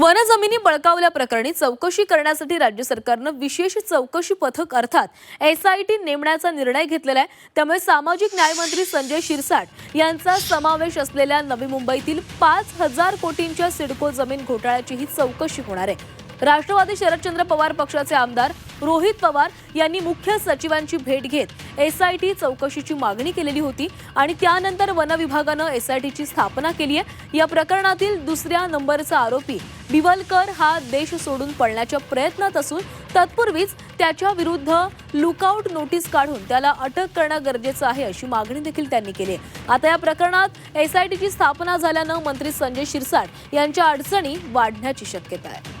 वनजमिनी बळकावल्या प्रकरणी चौकशी करण्यासाठी राज्य सरकारनं विशेष चौकशी पथक अर्थात एस आय टी नेमण्याचा निर्णय घेतलेला आहे. त्यामुळे सामाजिक न्यायमंत्री संजय शिरसाट यांचा समावेश असलेल्या नवी मुंबईतील पाच हजार कोटींच्या सिडको जमीन घोटाळ्याची ही चौकशी होणार आहे. राष्ट्रवादी शरदचंद्र पवार पक्षाचे आमदार रोहित पवार यांनी मुख्य सचिवांची भेट घेत एस आय टी चौकशीची मागणी केलेली होती आणि त्यानंतर वन विभागानं एस आय टीची स्थापना केली आहे. या प्रकरणातील दुसऱ्या नंबरचा आरोपी बिवलकर हा देश सोडून पळण्याच्या प्रयत्नात असून तत्पूर्वीच त्याच्या विरुद्ध लुकआउट नोटीस काढून त्याला अटक करणं गरजेचं आहे अशी मागणी देखील त्यांनी केली आहे. आता या प्रकरणात एस आय टीची स्थापना झाल्यानं मंत्री संजय शिरसाट यांच्या अडचणी वाढण्याची शक्यता आहे.